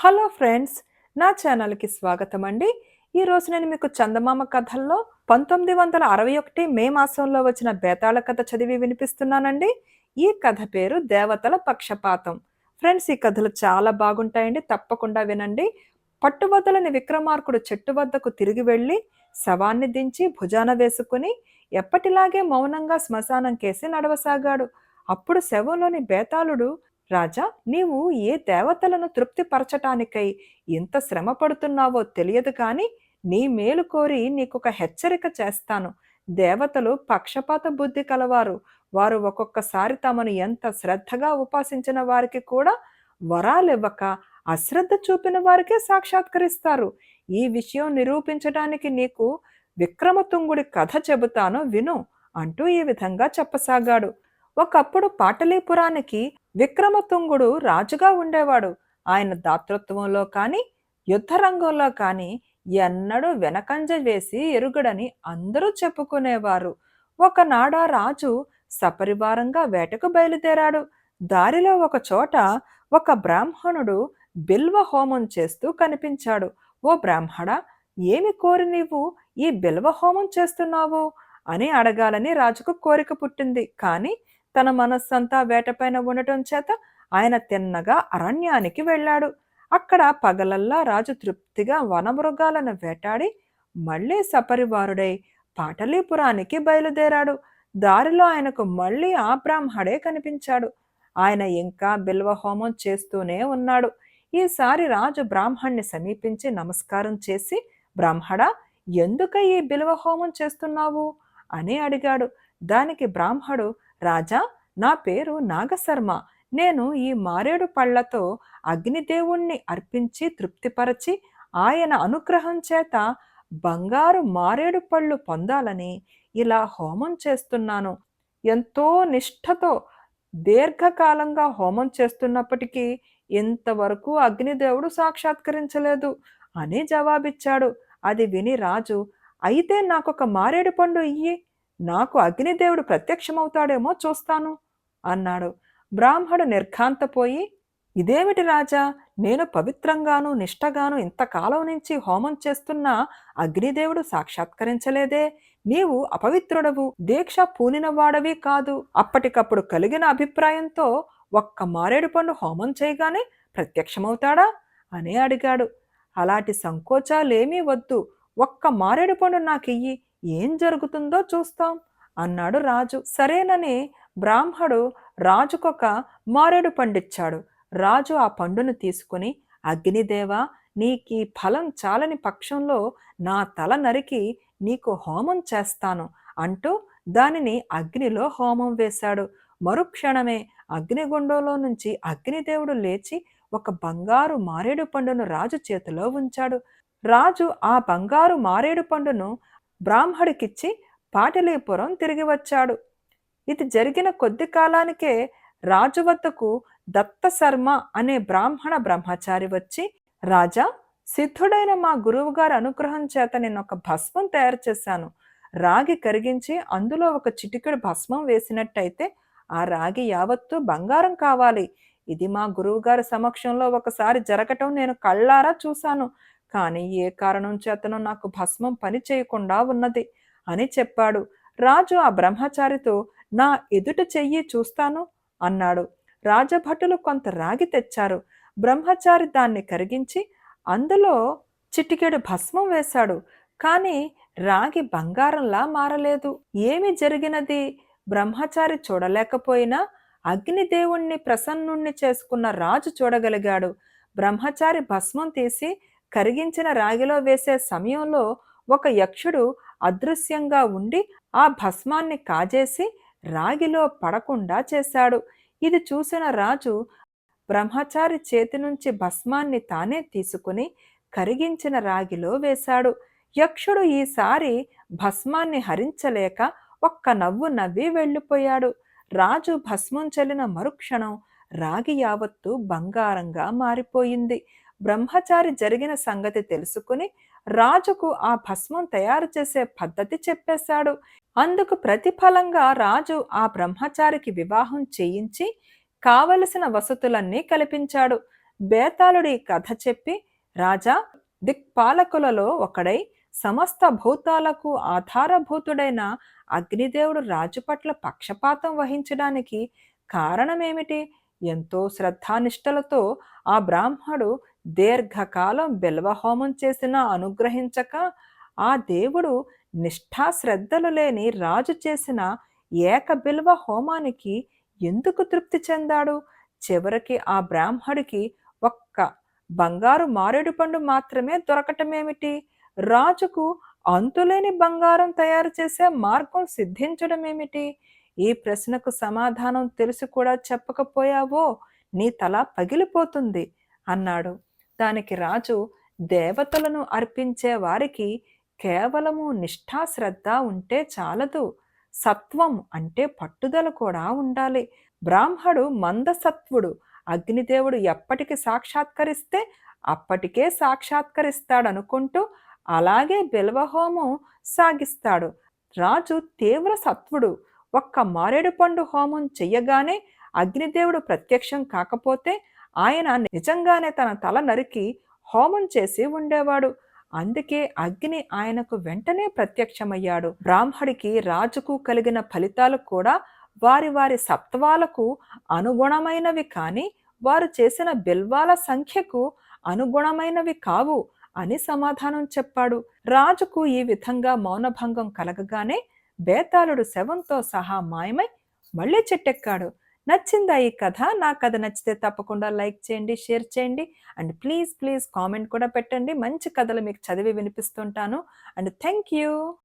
Hello friends నా ఛానల్కి స్వాగతం అండి ఈరోజు నేను మీకు చందమామ కథల్లో పంతొమ్మిది వందల అరవై ఒకటి మే మాసంలో వచ్చిన బేతాళ కథ చదివి వినిపిస్తున్నానండి. ఈ కథ పేరు దేవతల పక్షపాతం. ఫ్రెండ్స్ ఈ కథలు చాలా బాగుంటాయండి తప్పకుండా వినండి. పట్టుబద్దలని విక్రమార్కుడు చెట్టు వద్దకు తిరిగి వెళ్ళి శవాన్ని దించి భుజాన వేసుకుని ఎప్పటిలాగే మౌనంగా శ్మశానం కేసి నడవసాగాడు. అప్పుడు శవంలోని బేతాళుడు రాజా నీవు ఏ దేవతలను తృప్తిపరచటానికై ఎంత శ్రమ పడుతున్నావో తెలియదు కానీ నీ మేలు కోరి నీకొక హెచ్చరిక చేస్తాను. దేవతలు పక్షపాత బుద్ధి కలవారు. వారు ఒక్కొక్కసారి తమను ఎంత శ్రద్ధగా ఉపాసించిన వారికి కూడా వరాలివ్వక అశ్రద్ధ చూపిన వారికే సాక్షాత్కరిస్తారు. ఈ విషయం నిరూపించడానికి నీకు విక్రమతుంగుడి కథ చెబుతాను విను అంటూ ఈ విధంగా చెప్పసాగాడు. ఒకప్పుడు పాటలీపురానికి విక్రమతుంగుడు రాజుగా ఉండేవాడు. ఆయన దాతృత్వంలో కానీ యుద్ధరంగంలో కానీ ఎన్నడూ వెనకంజ వేసి ఎరుగడని అందరూ చెప్పుకునేవారు. ఒకనాడ రాజు సపరివారంగా వేటకు బయలుదేరాడు. దారిలో ఒక చోట ఒక బ్రాహ్మణుడు బిల్వ హోమం చేస్తూ కనిపించాడు. ఓ బ్రాహ్మణ ఏమి కోరి నీవు? ఈ బిల్వ హోమం చేస్తున్నావు? అని అడగాలని రాజుకు కోరిక పుట్టింది. కానీ తన మనస్సంతా వేటపైన ఉండటం చేత ఆయన తిన్నగా అరణ్యానికి వెళ్ళాడు. అక్కడ పగలల్లా రాజు తృప్తిగా వనమృగాలను వేటాడి మళ్ళీ సపరివారుడై పాటలీపురానికి బయలుదేరాడు. దారిలో ఆయనకు మళ్ళీ ఆ బ్రాహ్మడే కనిపించాడు. ఆయన ఇంకా బిల్వ హోమం చేస్తూనే ఉన్నాడు. ఈసారి రాజు బ్రాహ్మణ్ణి సమీపించి నమస్కారం చేసి బ్రాహ్మడా ఎందుక ఈ బిల్వహోమం చేస్తున్నావు? అని అడిగాడు. దానికి బ్రాహ్మడు రాజా నా పేరు నాగశర్మ. నేను ఈ మారేడు పళ్ళతో అగ్నిదేవుణ్ణి అర్పించి తృప్తిపరచి ఆయన అనుగ్రహం చేత బంగారు మారేడు పళ్ళు పొందాలని ఇలా హోమం చేస్తున్నాను. ఎంతో నిష్ఠతో దీర్ఘకాలంగా హోమం చేస్తున్నప్పటికీ ఇంతవరకు అగ్నిదేవుడు సాక్షాత్కరించలేదు అని జవాబిచ్చాడు. అది విని రాజు అయితే నాకొక మారేడు పండు ఇయ్యి. నాకు అగ్నిదేవుడు ప్రత్యక్షమవుతాడేమో చూస్తాను అన్నాడు. బ్రాహ్మడు నిర్ఘాంతపోయి ఇదేమిటి రాజా? నేను పవిత్రంగాను నిష్టగాను ఇంతకాలం నుంచి హోమం చేస్తున్నా అగ్నిదేవుడు సాక్షాత్కరించలేదే. నీవు అపవిత్రుడవు దీక్ష పూనినవాడవి కాదు. అప్పటికప్పుడు కలిగిన అభిప్రాయంతో ఒక్క మారేడు పండు హోమం చేయగానే ప్రత్యక్షమవుతాడా? అని అడిగాడు. అలాంటి సంకోచాలేమీ వద్దు. ఒక్క మారేడు పండు నాకియ్యి. ఏం జరుగుతుందో చూస్తాం అన్నాడు రాజు. సరేనని బ్రాహ్మడు రాజుకొక మారేడు పండిచ్చాడు. రాజు ఆ పండును తీసుకుని అగ్నిదేవ నీకీ ఫలం చాలని పక్షంలో నా తల నరికి నీకు హోమం చేస్తాను అంటూ దానిని అగ్నిలో హోమం వేశాడు. మరుక్షణమే అగ్నిగుండంలో నుంచి అగ్నిదేవుడు లేచి ఒక బంగారు మారేడు పండును రాజు చేతిలో ఉంచాడు. రాజు ఆ బంగారు మారేడు పండును బ్రాహ్మడికిచ్చి పాటలీపురం తిరిగి వచ్చాడు. ఇది జరిగిన కొద్ది కాలానికే రాజు వద్దకు దత్తశర్మ అనే బ్రాహ్మణ బ్రహ్మచారి వచ్చి రాజా సిద్ధుడైన మా గురువుగారి అనుగ్రహం చేత నేను ఒక భస్మం తయారు చేశాను. రాగి కరిగించి అందులో ఒక చిటికెడు భస్మం వేసినట్టయితే ఆ రాగి యావత్తు బంగారం కావాలి. ఇది మా గురువుగారి సమక్షంలో ఒకసారి జరగటం నేను కళ్ళారా చూశాను. కానీ ఏ కారణం చేతనో నాకు భస్మం పని చేయకుండా ఉన్నది అని చెప్పాడు. రాజు ఆ బ్రహ్మచారితో నా ఎదుట చెయ్యి చూస్తాను అన్నాడు. రాజభటులు కొంత రాగి తెచ్చారు. బ్రహ్మచారి దాన్ని కరిగించి అందులో చిటికెడు భస్మం వేశాడు. కానీ రాగి బంగారంలా మారలేదు. ఏమి జరిగినది? బ్రహ్మచారి చూడలేకపోయినా అగ్నిదేవుణ్ణి ప్రసన్నుణ్ణి చేసుకున్న రాజు చూడగలిగాడు. బ్రహ్మచారి భస్మం తీసి కరిగించిన రాగిలో వేసే సమయంలో ఒక యక్షుడు అదృశ్యంగా ఉండి ఆ భస్మాన్ని కాజేసి రాగిలో పడకుండా చేశాడు. ఇది చూసిన రాజు బ్రహ్మచారి చేతి నుంచి భస్మాన్ని తానే తీసుకుని కరిగించిన రాగిలో వేశాడు. యక్షుడు ఈసారి భస్మాన్ని హరించలేక ఒక్క నవ్వు నవ్వి వెళ్ళిపోయాడు. రాజు భస్మం చల్లిన మరుక్షణం రాగి యావత్తు బంగారంగా మారిపోయింది. బ్రహ్మచారి జరిగిన సంగతి తెలుసుకుని రాజుకు ఆ భస్మం తయారు చేసే పద్ధతి చెప్పేశాడు. అందుకు ప్రతిఫలంగా రాజు ఆ బ్రహ్మచారికి వివాహం చేయించి కావలసిన వసతులన్నీ కల్పించాడు. బేతాళుడి కథ చెప్పి రాజా దిక్పాలకులలో ఒకడై సమస్త భూతాలకు ఆధారభూతుడైన అగ్నిదేవుడు రాజు పట్ల పక్షపాతం వహించడానికి కారణమేమిటి? ఎంతో శ్రద్ధానిష్టలతో ఆ బ్రాహ్మడు దీర్ఘకాలం బిల్వహోమం చేసినా అనుగ్రహించక ఆ దేవుడు నిష్ఠాశ్రద్ధలు లేని రాజు చేసిన ఏక బిల్వ హోమానికి ఎందుకు తృప్తి చెందాడు? చివరికి ఆ బ్రాహ్మడికి ఒక్క బంగారు మారేడు పండు మాత్రమే దొరకటమేమిటి? రాజుకు అంతులేని బంగారం తయారు చేసే మార్గం సిద్ధించడమేమిటి? ఈ ప్రశ్నకు సమాధానం తెలిసి కూడా చెప్పకపోయావో నీ తల పగిలిపోతుంది అన్నాడు. దానికి రాజు దేవతలను అర్పించే వారికి కేవలము నిష్ఠాశ్రద్ధ ఉంటే చాలదు. సత్వం అంటే పట్టుదల కూడా ఉండాలి. బ్రాహ్మడు మందసత్వుడు. అగ్నిదేవుడు ఎప్పటికి సాక్షాత్కరిస్తే అప్పటికే సాక్షాత్కరిస్తాడనుకుంటూ అలాగే బిల్వహోమం సాగిస్తాడు. రాజు తీవ్ర సత్వుడు. ఒక్క మారేడు పండు హోమం చెయ్యగానే అగ్నిదేవుడు ప్రత్యక్షం కాకపోతే ఆయన నిజంగానే తన తల నరికి హోమం చేసి ఉండేవాడు. అందుకే అగ్ని ఆయనకు వెంటనే ప్రత్యక్షమయ్యాడు. బ్రాహ్మడికి రాజుకు కలిగిన ఫలితాలు కూడా వారి వారి సత్వాలకు అనుగుణమైనవి కానీ వారు చేసిన బిల్వాల సంఖ్యకు అనుగుణమైనవి కావు అని సమాధానం చెప్పాడు. రాజుకు ఈ విధంగా మౌనభంగం కలగగానే బేతాళుడు శవంతో సహా మాయమై మళ్ళీ చెట్టెక్కాడు. నచ్చిందా ఈ కథ? నా కథ నచ్చితే తప్పకుండా లైక్ చేయండి షేర్ చేయండి. అండ్ ప్లీజ్ ప్లీజ్ కామెంట్ కూడా పెట్టండి. మంచి కథలు మీకు చదివి వినిపిస్తుంటాను. And thank you.